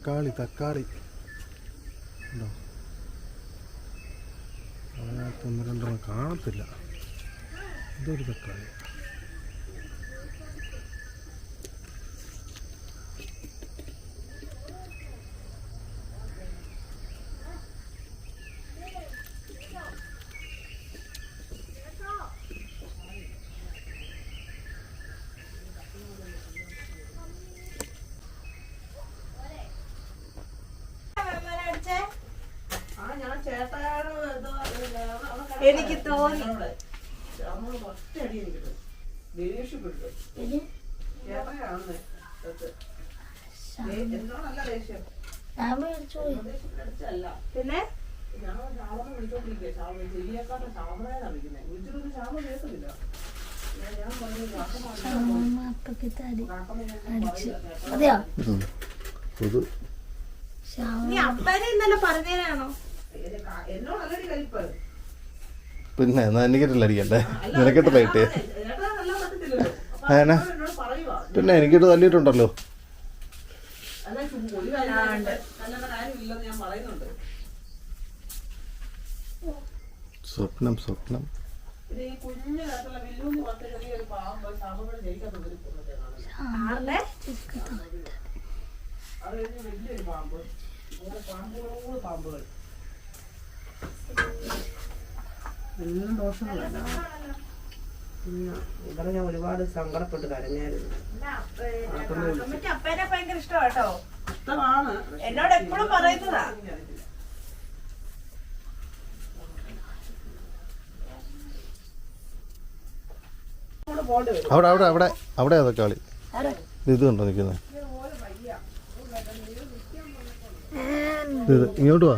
തക്കാളി തക്കാളി. ഉണ്ടോ? അതിനകത്ത് ഒന്ന് രണ്ടെണ്ണം കാണത്തില്ല. ഇതൊരു തക്കാളി എനിക്ക് തോന്നി ഞാൻ മേടിച്ചു പോയി. പിന്നെ? അമ്മ അപ്പക്ക് തടി അടിച്ച്. അതെയോ? ഇത് ശ്യാമ നീ അപ്പനെ ഇന്നലെ പറഞ്ഞതിനാണോ പിന്നെ എന്നാ എനിക്കിട്ടല്ല അടിക്കണ്ടേ നിനക്കിട്ടല്ല കിട്ടിയേ ഏനാ പിന്നെ എനിക്കിട്ട് തല്ലിയിട്ടുണ്ടല്ലോ. സ്വപ്നം സ്വപ്നം. ആറിനെ എല്ലാം ദോഷങ്ങളല്ല പിന്നെ ഇവിടെ ഞാൻ ഒരുപാട് സങ്കടപ്പെട്ട് കരഞ്ഞായിരുന്നു. ഭയങ്കര ഇഷ്ടമാട്ടോ ഇഷ്ടമാണ്. എന്നോട് എപ്പോഴും പറയുന്നതാ. അവിടെ അവിടെ അവിടെ അവിടെ അവിടെ തക്കാളി ഇത് കണ്ടോ നിൽക്കുന്നത് ഇത് ഇങ്ങോട്ട് വാ.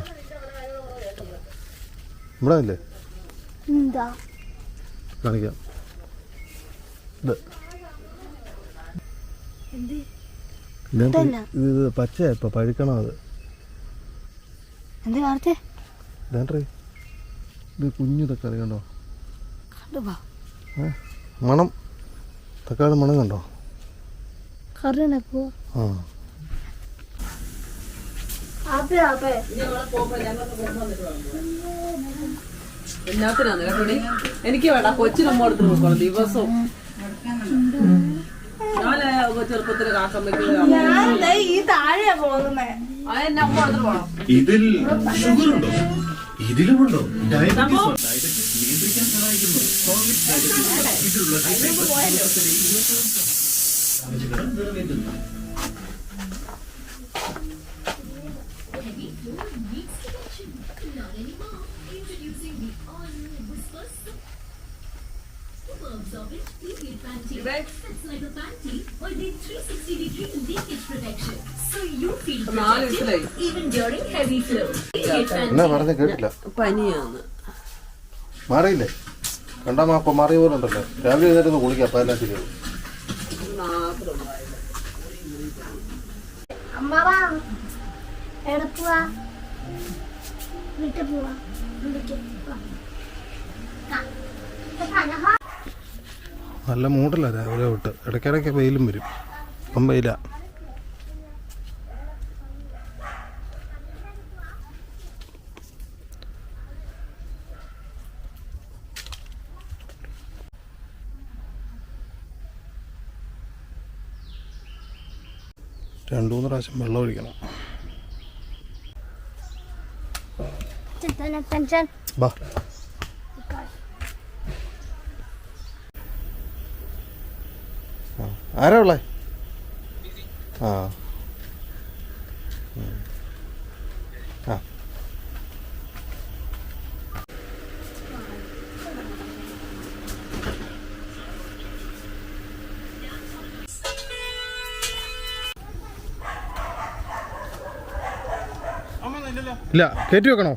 ഇവിടെ ഇല്ലേ എന്താ? കാണിക്കാം. ഇത്. ഇത് പച്ചയാ ഇപ്പൊ പഴുക്കണം അത്? ഇത് കുഞ്ഞു തക്കാളി കണ്ടോ? മണം. തക്കാളി മണം കണ്ടോ? ആ. ആപ്പേ ആപ്പേ എന്നാത്തിനാന്ന് കേട്ടോടി എനിക്ക് വേണ്ട കൊച്ചിനമ്മ എടുത്ത് നോക്കണം ദിവസവും. ഞാൻ ചെറുപ്പത്തിൽ കാക്കമ്മയ്ക്ക് ഞാൻ ദേ ഈ താഴെയാ പോകുന്നേ. അതെന്നെ അമ്മ എടുത്ത് പോണം. ഇതിൽ ഷുഗർ ഉണ്ടോ ഇതിലുമുണ്ടോ ഡയബറ്റീസ് ഡയബറ്റീസ് നിയന്ത്രിക്കാൻ സഹായിക്കുന്നു. കോവിഡ് ഡയബറ്റീസ് ഇതിലുള്ള സാഹചര്യം during heavy flow. എന്നാ പറഞ്ഞ കേട്ടില്ല. പനിയാണ്. മാറിയില്ലേ? കണ്ടാ അപ്പം മാറിയ പോലെ ഉണ്ടല്ലോ രാവിലെ എഴുന്നേറ്റ് കുളിക്കാം അപ്പം എല്ലാം ശരിയാവും. വീട്ടിൽ പോവാ നല്ല മൂടല്ല രാവിലെ തൊട്ട്. ഇടയ്ക്കിടയ്ക്ക് വെയിലും വരും. ഇപ്പം വെയില. രണ്ടു മൂന്ന് പ്രാവശ്യം വെള്ളം ഒഴിക്കണം. ബാ ആ, ആരാ ഉള്ളേ? ആ. ആ. ഇല്ല കയറ്റി വെക്കണോ?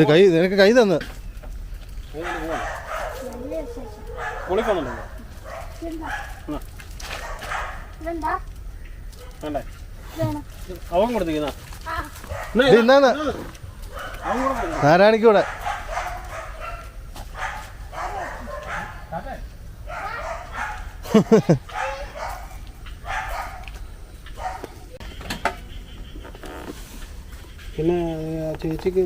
ഇത് കൈ നിനക്ക് കൈ തന്ന്. അവൻ കൊടുത്തിരിക്കുന്ന നാരായണിക്കൂടെ പിന്നെ ചേച്ചിക്ക്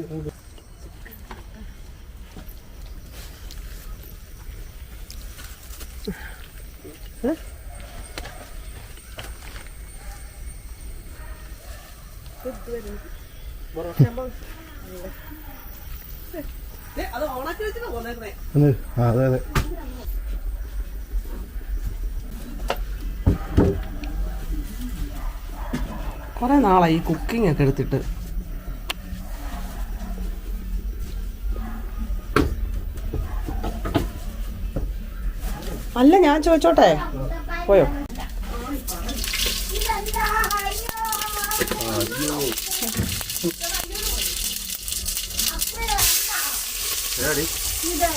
ദേ, അത് ഓണാക്കി വെച്ചിട്ട് പോന്നേക്കണേ ഒന്ന് ആ അതെ അതെ. കുറേ നാളായി കുക്കിംഗ് ഒക്കെ എടുത്തിട്ട്. അല്ല ഞാൻ ചോദിച്ചോട്ടെ? പോയോ ഇതെന്താ അയ്യോ ഏടി ഇത്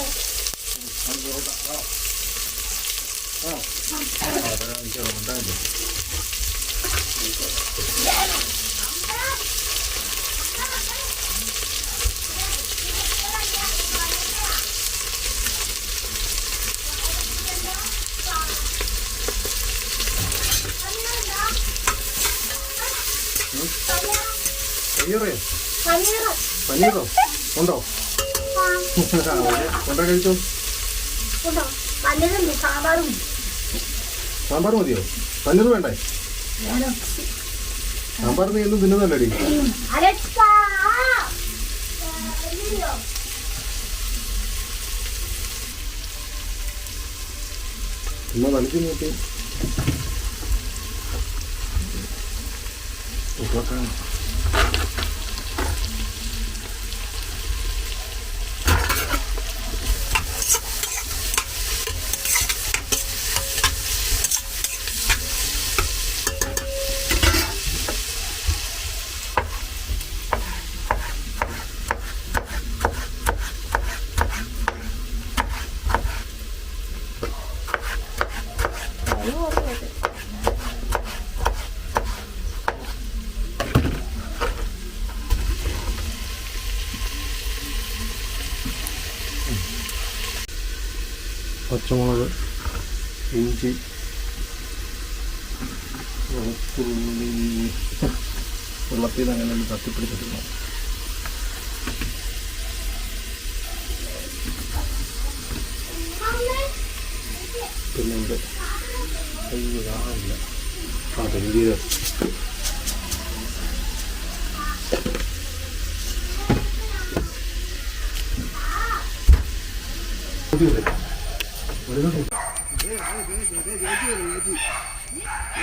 പനീറേ പനീർ പനീറോ? ഉണ്ടോ? കൊണ്ട കഴിച്ചോ? സാമ്പാർ മതിയോ? പനീർ വേണ്ടേ? സാമ്പാർ നീ എന്നും അലക്സാ ഉമ്മ വലിച്ചു നോക്കി ഉപ്പൊക്കെ. പച്ചമുളക് ഇഞ്ചി വെളുത്തുള്ളി വെള്ളത്തിൽ നിന്ന് അങ്ങനെ ഒന്ന് തട്ടിപ്പിടിച്ചിട്ടുണ്ട്. ഇവിടെ അയ്യോ ഇല്ല ആ പെരുംജീരകം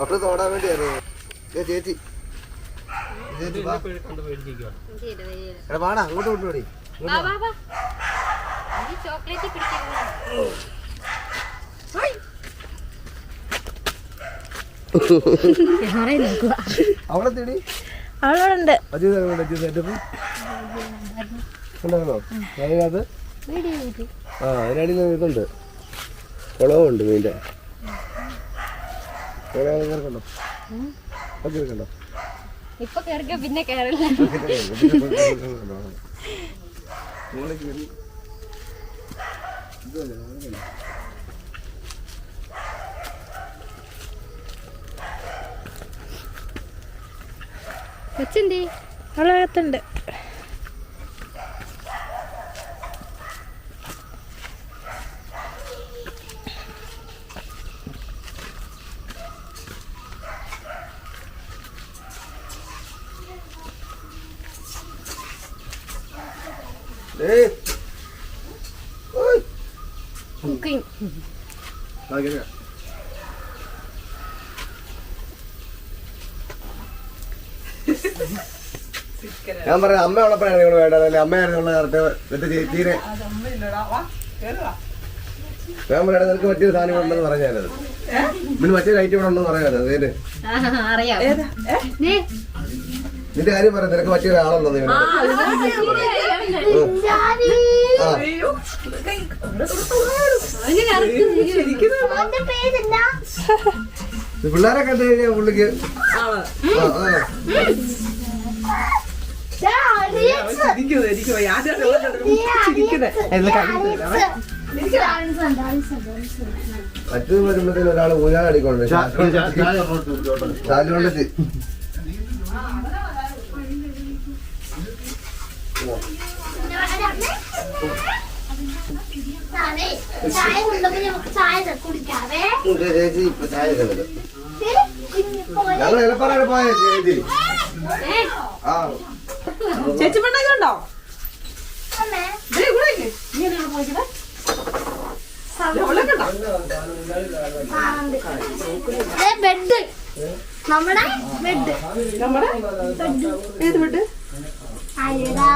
അവിടെ തോടാൻ വേണ്ടിയായിരുന്നു ഏ ചേച്ചി. ചേച്ചി വാ. എടാ വാടാ അങ്ങോട്ട് കൊണ്ടുപോടി. ചോക്ലേറ്റ് അവളെ തേടി. അവളോടുണ്ട്. ആ അതിനടിയിൽ കുളവുണ്ട് മീന്റെ. ഇപ്പൊ കേറിക്ക പിന്നെ കേറില്ല മോളെ കയറി കൊച്ചെന്തേ അവളകത്തുണ്ട് ഞാൻ പറയാം അമ്മ ഉള്ളപ്പോഴാണ് നിങ്ങൾ വേണ്ടത് അമ്മയായിരുന്നു കറക്റ്റ് എന്നിട്ട് ചേച്ചീനെ ഞാൻ പറയാം നിനക്ക് മറ്റൊരു സാധനം ഉണ്ടെന്ന് പറഞ്ഞാലത് പിന്നെ മറ്റൊരു ഐറ്റം ഇവിടെ ഉണ്ടെന്ന് പറയാനത് നീ നിന്റെ കാര്യം പറയാം നിനക്ക് മറ്റൊരു ആളുണ്ടെന്ന് പിള്ളേരെ കണ്ടു കഴിഞ്ഞാൽ പുള്ളിക്ക്? ആണ്? ആ, ആ. മറ്റു വരുമ്പോഴത്തേന് ഒരാൾ ഊഞ്ഞാൽ അടിക്കൊണ്ട് ചാലുകൊണ്ടെത്തി ഞാനേ, ചായ കുടിക്കാവേ. ചേച്ചി ഇപ്പൊ ചായ കണ്ടത്. ഞങ്ങൾ എലപ്പാറാണ് പോയ ചേച്ചി ആ. ചേച്ചി ബെഡ്. നമ്മുടെ ബെഡ്. നമ്മുടെ? ഏത് ബെഡ്? അയ്യടാ.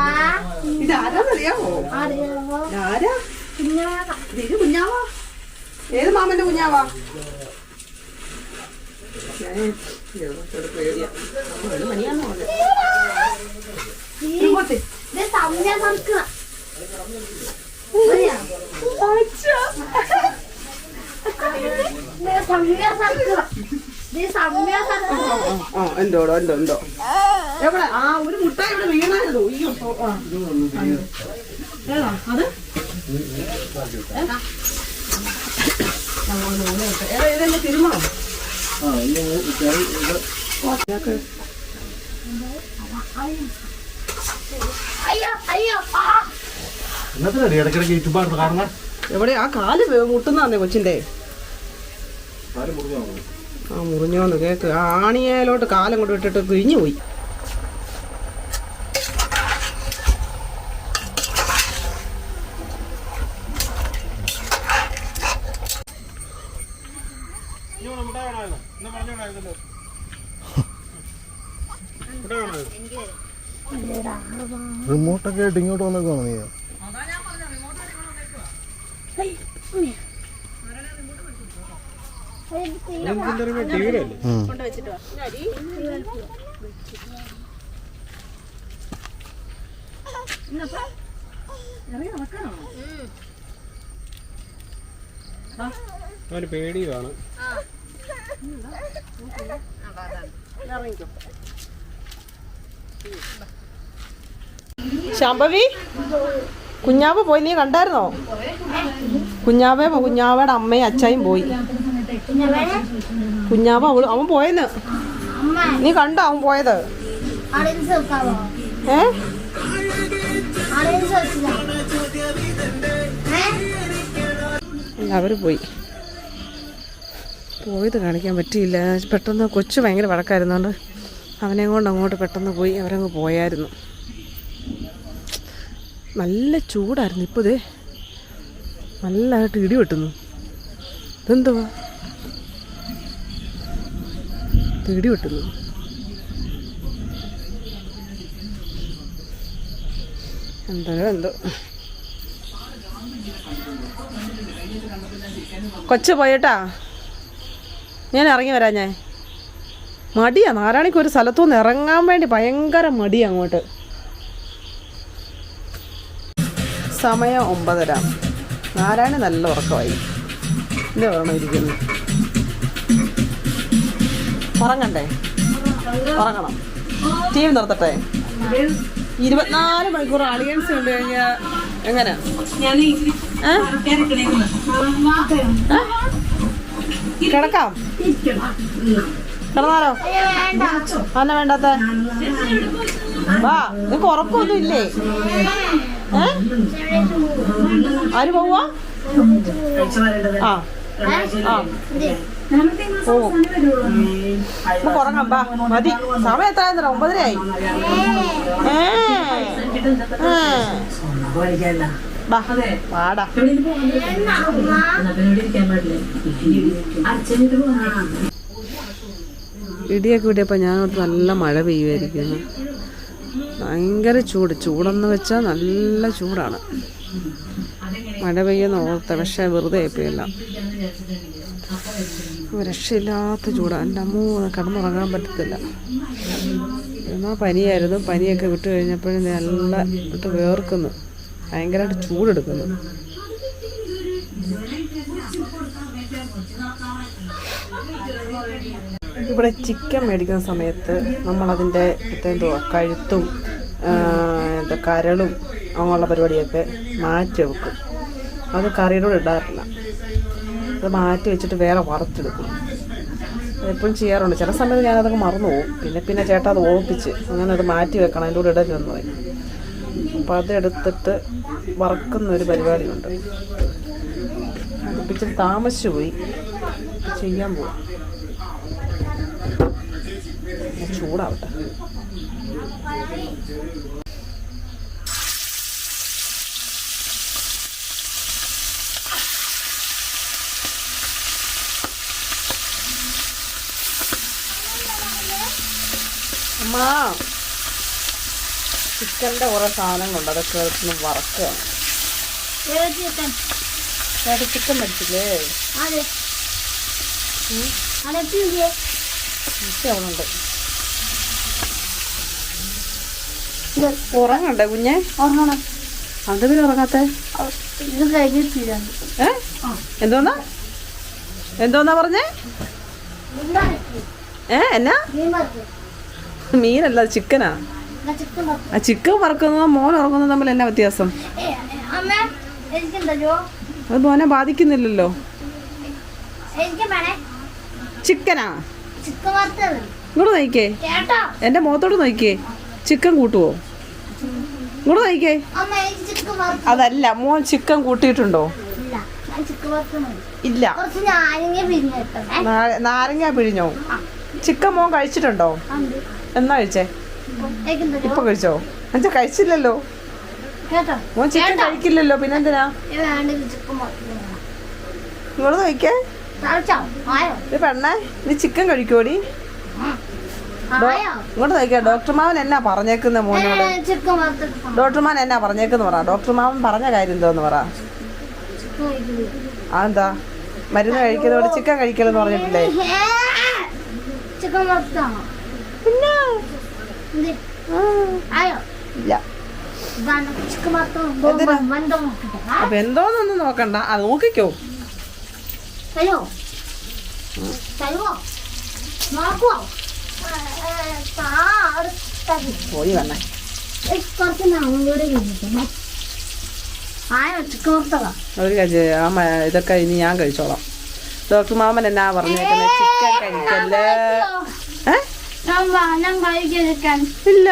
ഇത് ആരാന്നറിയാമോ അറിയാമോ ആരാ കുഞ്ഞാവ. ഇത് കുഞ്ഞാവാ? ഏത് മാമന്റെ കുഞ്ഞാവാ ഞാൻ ചെറു പേടിയാ ഇത് മണിയാന്ന് പറഞ്ഞു ഇങ്ങോട്ട് ഇത് സൗമ്യ സർക്കിള സൗമ്യ സർക്കിള ഇത് സൗമ്യ സർക്കിള ആ എന്തോടോ എന്തോ എന്തോ എവിടെ ആ ഒരു മുട്ടായി ഇവിടെ വീണായിരുന്നു ഈ അത് ഇതെന്നെ തിരുമണോ അയ്യോ അയ്യോ ആ. എന്നത്തിനടി ഇടയ്ക്കിടയ്ക്ക് ചുമ്മാ കാരണം. എവിടെ? ആ കാൽ മുട്ടുന്നാന്നേ കൊച്ചിന്റെ. ആ മുറിഞ്ഞോന്ന് കേക്ക്. ആ കാലം കൊണ്ട് വിട്ടിട്ട് കിഴിഞ്ഞു പോയി. റിമോട്ടൊക്കെ ആയിട്ട് ഇങ്ങോട്ട് വന്നേക്കാണ് നീ? അവന് പേടിയുമാണ് ശാംഭവി? കുഞ്ഞാവ് പോയി. നീ കണ്ടായിരുന്നോ? കുഞ്ഞാവേ കുഞ്ഞാവയുടെ അമ്മയും അച്ചായും പോയി. കുഞ്ഞാവ അവൾ അവൻ പോയെന്ന്. നീ കണ്ടോ അവൻ പോയത്? ഏ? എല്ലാവരും പോയി. പോയത് കാണിക്കാൻ പറ്റിയില്ല. പെട്ടെന്ന് കൊച്ചു ഭയങ്കര വഴക്കായിരുന്നുകൊണ്ട് അവനെ കൊണ്ട് അങ്ങോട്ട് പെട്ടെന്ന് പോയി. അവരങ്ങ് പോയായിരുന്നു. നല്ല ചൂടായിരുന്നു. ഇപ്പോൾ ഇതേ നല്ലതായിട്ട് ഇടി വെട്ടുന്നു. ഇതെന്തുവാ? ഇടി വെട്ടുന്നു. എന്തോ എന്തോ. കൊച്ചു പോയിട്ടാ. ഞാൻ ഇറങ്ങി വരാം ഞാൻ. മടിയാണ് നാരായണിക്ക് ഒരു സ്ഥലത്തുനിന്ന് ഇറങ്ങാൻ വേണ്ടി ഭയങ്കര മടിയാണ് അങ്ങോട്ട്. സമയം ഒമ്പതര. നാരായണ നല്ല ഉറക്കമായി. എന്റെ ഓർമ്മ ഇരിക്കുന്നു. ഉറങ്ങണ്ടേ? ഉറങ്ങണം. ടി വി നിർത്തട്ടെ? ഇരുപത്തിനാല് മണിക്കൂർ അളിയൻസ് കണ്ടു കഴിഞ്ഞാൽ എങ്ങനെ? കിടക്കാം. കിടന്നാലോ? അന്ന വേണ്ടാത്ത? വാ നിനക്ക് ഉറക്കമൊന്നും ഇല്ലേ ആര് പോവാ ആ. ആ. ബാ മതി. സമയം എത്രയായിരുന്നോ ഒമ്പതരയായി. ഏ. ഏ. ബാ, വാടാ. ഇടിയൊക്കെ വിടിയപ്പോൾ ഞാൻ നല്ല മഴ പെയ്യുമായിരിക്കുന്നു ഭയങ്കര ചൂട്. ചൂടെന്ന് വെച്ചാൽ നല്ല ചൂടാണ്. മഴ പെയ്യുന്ന ഓർത്ത പക്ഷേ വെറുതെ ആയിപ്പോയില്ല. രക്ഷയില്ലാത്ത ചൂടാണ് എന്റെ അമ്മൂ കിടന്നുറങ്ങാൻ പറ്റത്തില്ല. എന്നാൽ പനിയായിരുന്നു. പനിയൊക്കെ വിട്ട് കഴിഞ്ഞപ്പോഴും നല്ല വിട്ട് വേർക്കുന്നു. ഭയങ്കരമായിട്ട് ചൂടെടുക്കുന്നു. ഇവിടെ ചിക്കൻ മേടിക്കുന്ന സമയത്ത് നമ്മളതിന്റെ എന്തോ കഴുത്തും എന്താ കരളും അങ്ങനെയുള്ള പരിപാടിയൊക്കെ മാറ്റി വെക്കും. അത് കറിയിലൂടെ ഇടാറില്ല. അത് മാറ്റി വെച്ചിട്ട് വേറെ വറുത്തെടുക്കും. എപ്പോഴും ചെയ്യാറുണ്ട്. ചില സമയത്ത് ഞാനതൊക്കെ മറന്നു പോകും. പിന്നെ പിന്നെ ചേട്ടാ അത് ഓപ്പിച്ച് അങ്ങനെ അത് മാറ്റി വെക്കണം. അതിന്റെ കൂടെ ഇടരുതെന്ന് പറയും. അപ്പോൾ അതെടുത്തിട്ട് വറക്കുന്ന ഒരു പരിപാടിയുണ്ട്. ഇച്ചിരി താമസിച്ചു പോയി. ചെയ്യാൻ പോവാം. ചൂടാവട്ടെ. അമ്മ ചിക്കന്റെ കുറേ സാധനങ്ങളുണ്ട്. അതൊക്കെ ഒന്ന് വറക്കുകയാണ് ഏത് ചിക്കൻ മേടിച്ചില്ലേ? അതെ. അടപ്പില്ലേ ഉറങ്ങണ്ടേ കുഞ്ഞെ? അത് പിന്നെ ഉറങ്ങാത്തെ? എന്തോന്നാ? എന്തോന്നാ പറഞ്ഞേ? ഏ എന്നാ? മീനല്ല ചിക്കനാ? ആ ചിക്കൻ വറക്കുന്നതും മോൻ ഉറങ്ങുന്നതും തമ്മിൽ എന്നാ വ്യത്യാസം? അത് മോനെ ബാധിക്കുന്നില്ലല്ലോ. ചിക്കനാ? ഇങ്ങോട്ട് നോക്കിക്കേ. എന്റെ മുഖത്തോട്ട് നോക്കിക്കേ. ചിക്കൻ കൂട്ടുവോ? ഇങ്ങോട്ട് കഴിക്കേ അതല്ല മോൻ ചിക്കൻ കൂട്ടിയിട്ടുണ്ടോ? ഇല്ല നാരങ്ങ പിഴിഞ്ഞോ ചിക്കൻ മോൻ കഴിച്ചിട്ടുണ്ടോ? എന്നാ കഴിച്ചേ? ഇപ്പൊ കഴിച്ചോ? എന്നുവെച്ചാ കഴിച്ചില്ലല്ലോ. മോൻ ചിക്കൻ കഴിക്കില്ലല്ലോ പിന്നെന്തിനാ? ഇങ്ങോട്ട് നോക്കിയേ പെണ്ണേ നീ ചിക്കൻ കഴിക്കുവോടി? ആയോ ഇങ്ങോട്ട് നോക്കിയാ ഡോക്ടർ മാവൻ എന്നാ പറഞ്ഞേക്കുന്ന മോനോട്? ഡോക്ടർ മാൻ എന്നാ പറഞ്ഞേക്കെന്ന് പറ? ഡോക്ടർ മാവൻ പറഞ്ഞ കാര്യം എന്തോന്ന് പറ? അതെന്താ? മരുന്ന് കഴിക്കുന്നതോട് ചിക്കൻ കഴിക്കലെന്ന് പറഞ്ഞിട്ടില്ലേ? ഇല്ല. അപ്പൊ എന്തോന്നൊന്നും നോക്കണ്ട. അത് നോക്കിക്കോ. തരുവോ? നോക്കുവോ. പോയി വന്നേ. കുറച്ച് ഇതൊക്കെ ഇനി ഞാൻ കഴിച്ചോളാം. ഡോക്ടർ മാമൻ എന്നാ പറഞ്ഞേക്കുന്നത് ചിക്കൻ കഴിക്കല്ലേ? ഇല്ല.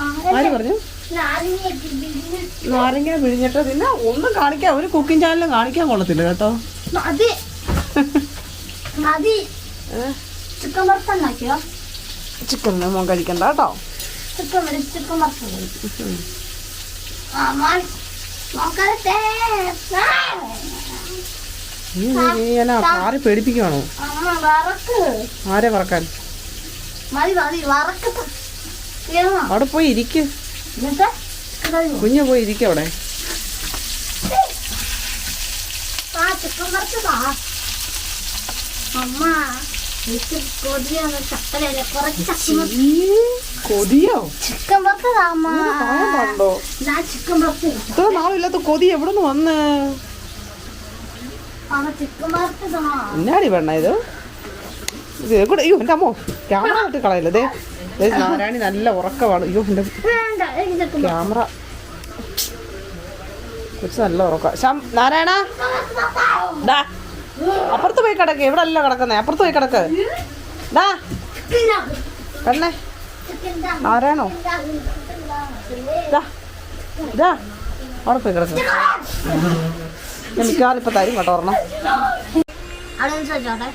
ആ, ആര് പറഞ്ഞു? നാരങ്ങ പിഴിഞ്ഞ്. നാരങ്ങ പിഴിഞ്ഞിട്ട് പിന്നെ ഒന്നും കാണിക്കാൻ ഒരു കുക്കിംഗ് ചാനലും കാണിക്കാൻ കൊള്ളത്തില്ല കേട്ടോ? ചിക്കൻ മോൻ കഴിക്കണ്ട കേട്ടോ. ആരെ പേടിപ്പിക്കുവാണോ? ആരെ വറക്കാൻ? അവിടെ പോയി ഇരിക്ക്. കുഞ്ഞു പോയി ഇരിക്കവിടെ ആ ചിക്കൻ വറുത്തതാ. അമ്മ. എനിക്ക് കൊതിയാണ് കുറച്ച് കൊതിയോ? ചിക്കൻ ഞാൻ ഇത്ര നാളില്ലാത്ത കൊതി എവിടെ നിന്ന് വന്ന്? അമ്മ ചിക്കൻ വറുത്തതാ. എന്നാടി വേണ ഇത്? ഇത് കൂടെ അയ്യോ എന്റെ അമ്മോ ക്യാമറ ഇട്ട് കളയല്ലേ നാരായണി നല്ല ഉറക്കമാണ്. അയ്യോ എന്റെ ക്യാമറ. കൊച്ചു നല്ല ഉറക്കം. നാരായണ? അപ്പുറത്ത് പോയി കിടക്ക്. എവിടെ അല്ല കിടക്കുന്നേ? അപ്പുറത്ത് പോയി കിടക്ക്. ഡാ പെണ്ണേ. ആരാണോ ഡാ അവിടെ പോയി കിടക്ക്. ഞാൻ മിക്കവാറും ഇപ്പൊ തരും കേട്ടോ ഒരെണ്ണം. അവിടെ നിന്ന് ചോദിച്ചോട്ടെ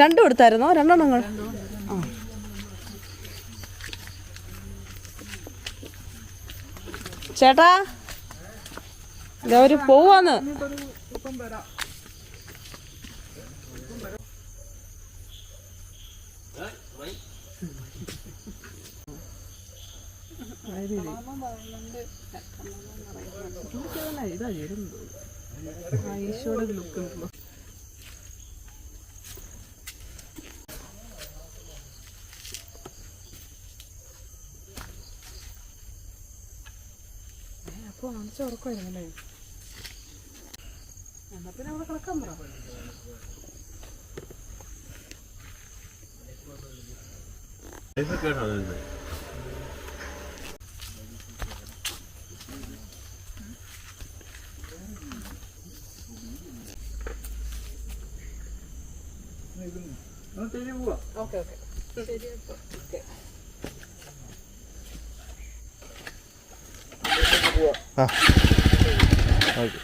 രണ്ടും എടുത്തായിരുന്നോ? രണ്ടെണ്ണങ്ങൾ ചേട്ടാ ഗൗരി പോവാന്ന്. ഈശോയുടെ ലുക്ക് അപ്പോൾ ഉറക്കമായിരുന്നു അല്ലേ എന്നാ പിന്നെ അവിടെ കിടക്കാൻ പറ. Okay okay. ആ. ഓക്കെ